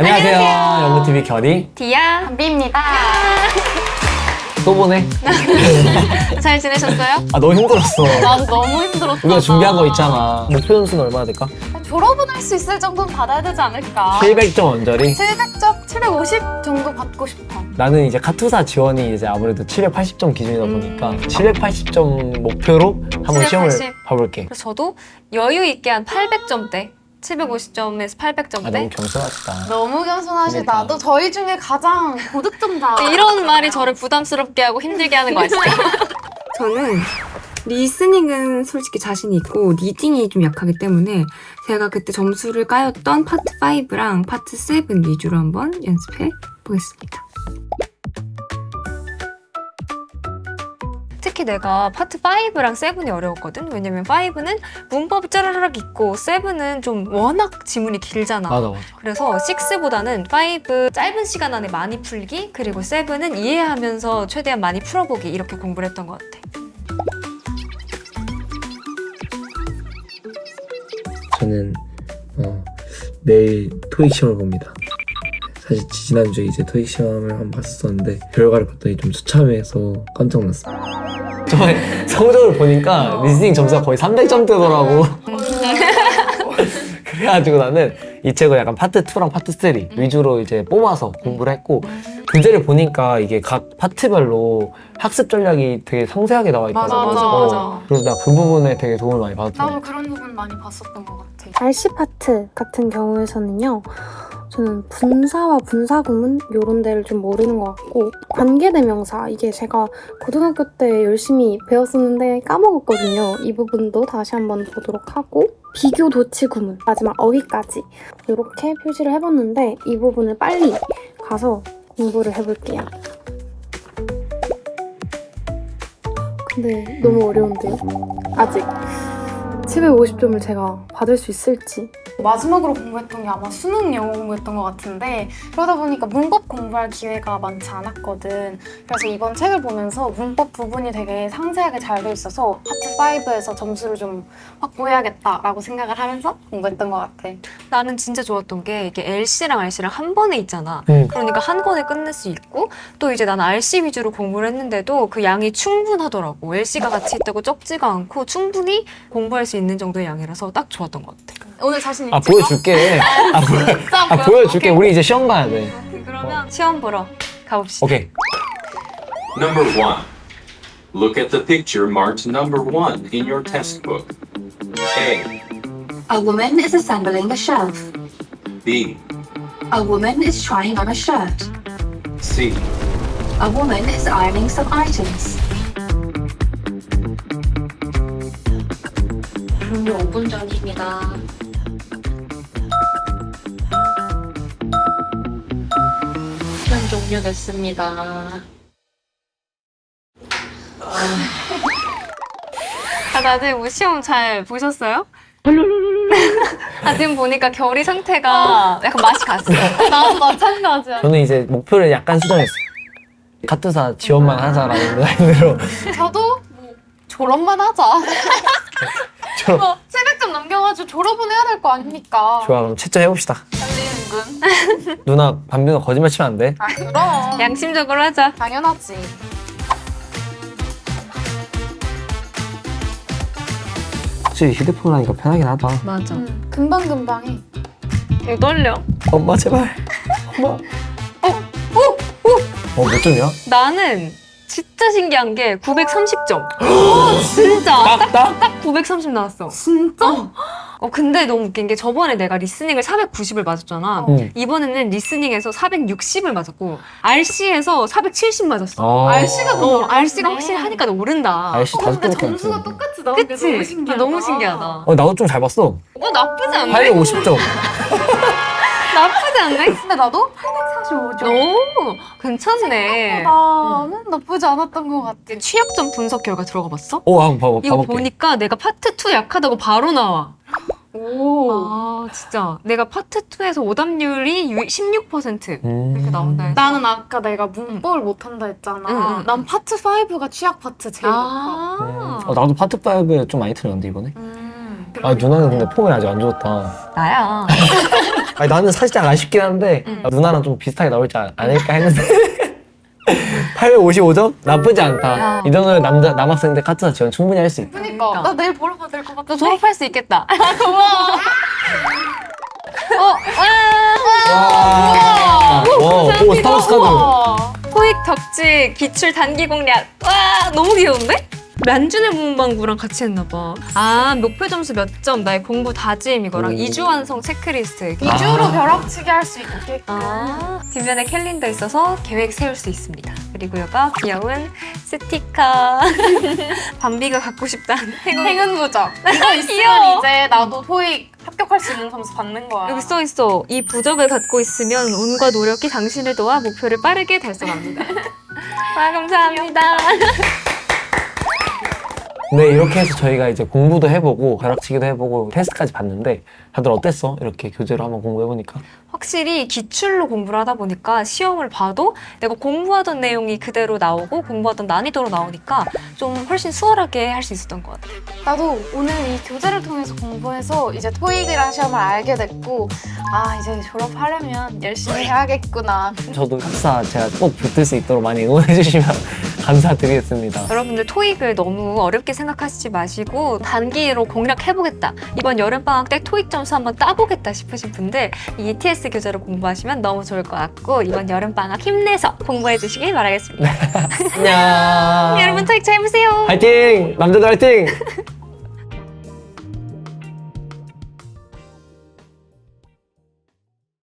안녕하세요. 안녕하세요. 연구TV 결이 디아 담비입니다. 또 보네. 잘 지내셨어요? 아, 너무 힘들었어. 나도 너무 힘들었다. 우리가 준비한 거 있잖아. 목표 점수는 얼마나 될까? 졸업은 할 수 있을 정도는 받아야 되지 않을까? 700점 원저리. 700점, 750 정도 받고 싶어. 나는 이제 카투사 지원이 이제 아무래도 780점 기준이다 음. 보니까 780점 목표로 한번 시험을 780. 봐볼게. 그래서 저도 여유 있게 한 800점대 750점에서 800점대 아, 너무 겸손하시다. 너무 겸손하시다. 그러니까. 너 저희 중에 가장 고득점자. 이런 말이 저를 부담스럽게 하고 힘들게 하는 거 아시죠? 저는 리스닝은 솔직히 자신이 있고 리딩이 좀 약하기 때문에 제가 그때 점수를 까였던 파트 5랑 파트 7 위주로 한번 연습해 보겠습니다. 특히 내가 파트 5랑 7이 어려웠거든. 왜냐면 5는 문법이 짜라락 있고 7은 좀 워낙 지문이 길잖아. 맞아, 맞아. 그래서 6보다는 5 짧은 시간 안에 많이 풀기 그리고 7은 이해하면서 최대한 많이 풀어보기 이렇게 공부를 했던 것 같아. 저는 어, 내일 토익 시험을 봅니다. 사실 지난주에 이제 토익 시험을 한 번 봤었는데 결과를 봤더니 좀 처참해서 깜짝 놀랐어요. 저번에 성적을 보니까 리스닝 점수가 거의 300점 뜨더라고. 그래가지고 나는 이 책을 약간 파트 2랑 파트 3 위주로 이제 뽑아서 공부를 했고 교재를 보니까 이게 각 파트별로 학습 전략이 되게 상세하게 나와 있거든. 맞아, 맞아, 어, 맞아. 그래서 나 그 부분에 되게 도움을 많이 받았던 것 나도 같아. 그런 부분 많이 봤었던 것 같아. RC 파트 같은 경우에서는요. 저는 분사와 분사구문 이런 데를 좀 모르는 것 같고 관계대명사 이게 제가 고등학교 때 열심히 배웠었는데 까먹었거든요. 이 부분도 다시 한번 보도록 하고 비교 도치 구문 마지막 어휘까지 이렇게 표시를 해봤는데 이 부분을 빨리 가서 공부를 해볼게요. 근데 너무 어려운데요? 아직 750점을 제가 받을 수 있을지 마지막으로 공부했던 게 아마 수능 영어 공부였던 것 같은데 그러다 보니까 문법 공부할 기회가 많지 않았거든. 그래서 이번 책을 보면서 문법 부분이 되게 상세하게 잘 돼 있어서 파트 5에서 점수를 좀 확보해야겠다라고 생각을 하면서 공부했던 것 같아. 나는 진짜 좋았던 게 이게 LC랑 RC랑 한 번에 있잖아. 음. 그러니까 한 권에 끝낼 수 있고 또 이제 난 RC 위주로 공부를 했는데도 그 양이 충분하더라고. LC가 같이 있다고 적지가 않고 충분히 공부할 수 있는 정도의 양이라서 딱 좋았던 것 같아. 오늘 자신 있지? 아 보여줄게. 아, 보여, 아 보여줄게. 우리 이제 시험 봐야 돼. 그러면 시험 보러 가봅시다. 오케이. Number one. Look at the picture marked number one in your test book. A, A woman is assembling a shelf. B, A woman is trying on a shirt. C, A woman is ironing some items. 종료 5분 전입니다. 시간 종료됐습니다. 아, 다들 뭐 시험 잘 보셨어요? 아, 지금 보니까 결이 상태가 약간 맛이 갔어. 나도 마찬가지야. 저는 이제 목표를 약간 수정했어요. 카투사 지원만 하자라는 라인으로. 저도 뭐 졸업만 하자. 저- 뭐 700점 넘겨가지고 졸업은 해야 될 거 아닙니까? 좋아, 그럼 채점 해봅시다. 달리는군. 누나, 밤비누나 거짓말 치면 안 돼. 아 그럼. 양심적으로 하자. 당연하지. 확실히 휴대폰 하니까 편하긴 하다. 맞아. 금방 금방 해. 이거 떨려. 엄마, 제발. 엄마. 어, 어, 몇 점이야? 나는 진짜 신기한 게 930점. 진짜 딱, 딱? 딱 930 나왔어. 진짜? 어 근데 너무 웃긴 게 저번에 내가 리스닝을 490을 맞았잖아. 응. 이번에는 리스닝에서 460을 맞았고 RC에서 470 맞았어. 어. RC가 어, 너무 RC가 확실히 하니까 오른다. RC 어, 다섯 근데 개밖에 안 점수가 돼. 똑같이 나온 게 그치? 너무 신기하다. 아, 너무 신기하다. 어, 나도 좀 잘 봤어. 어 나쁘지 않네. 850점. 나쁘지 않네. 근데 나도 845점. 오 괜찮네. 나는 나쁘지 않았던 것 같아. 취약점 분석 결과 들어가 봤어? 오, 한번 봐봐, 이거 봐볼게. 보니까 내가 파트 2 약하다고 바로 나와. 오. 아 진짜 내가 파트 2에서 오답률이 16% 음. 이렇게 나온다 해서. 나는 아까 내가 문법을 못한다 했잖아. 응, 응. 난 파트 5가 취약 파트 제일 높아. 아, 어, 나도 파트 5에 좀 많이 틀렸는데, 이번에. 음. 아, 누나는 근데 폼이 아직 안 좋았다. 나야. 아니, 나는 살짝 아쉽긴 한데 음. 누나랑 좀 비슷하게 나올지 않- 않을까 했는데 855점? 나쁘지 않다. 야. 이 정도면 남자 남학생들 카투사 지원 충분히 할 수 있다. 그니까 그러니까. 나 내일 보러 가야 될것 같아. 너 졸업할 수 있겠다. 고마워. 어, 와. 와, 와, 오 스타벅스 카드. 토익 덕질 기출 단기 공략. 와, 너무 귀여운데? 란준의 문방구랑 같이 했나봐. 아, 목표 점수 몇 점, 나의 공부 다짐 이거랑 오. 이주 완성 체크리스트. 이주로 아. 벼락치기 할 수 있게. 아, 뒷면에 캘린더 있어서 계획 세울 수 있습니다. 그리고 여가 귀여운 스티커. 밤비가 갖고 싶다는 행운. 행운 부적. 이거 있으면 귀여워. 이제 나도 토익 합격할 수 있는 점수 받는 거야. 여기 써 있어. 이 부적을 갖고 있으면 운과 노력이 당신을 도와 목표를 빠르게 달성합니다. 와, 감사합니다. 네, 이렇게 해서 저희가 이제 공부도 해보고 벼락치기도 해보고 테스트까지 봤는데 다들 어땠어? 이렇게 교재로 한번 공부해보니까. 확실히 기출로 공부를 하다 보니까 시험을 봐도 내가 공부하던 내용이 그대로 나오고 공부하던 난이도로 나오니까 좀 훨씬 수월하게 할 수 있었던 것 같아요. 나도 오늘 이 교재를 통해서 공부해서 이제 토익이란 시험을 알게 됐고 아 이제 졸업하려면 열심히 해야겠구나. 저도 학사 제가 꼭 붙을 수 있도록 많이 응원해주시면 감사드리겠습니다. 여러분들 토익을 너무 어렵게 생각하시지 마시고 단기로 공략해보겠다. 이번 여름방학 때 토익 점수 한번 따보겠다 싶으신 분들 이 ETS 교재로 공부하시면 너무 좋을 것 같고 이번 여름방학 힘내서 공부해 주시길 바라겠습니다. 안녕. 여러분 토익 잘 보세요. 화이팅! 남자들 화이팅!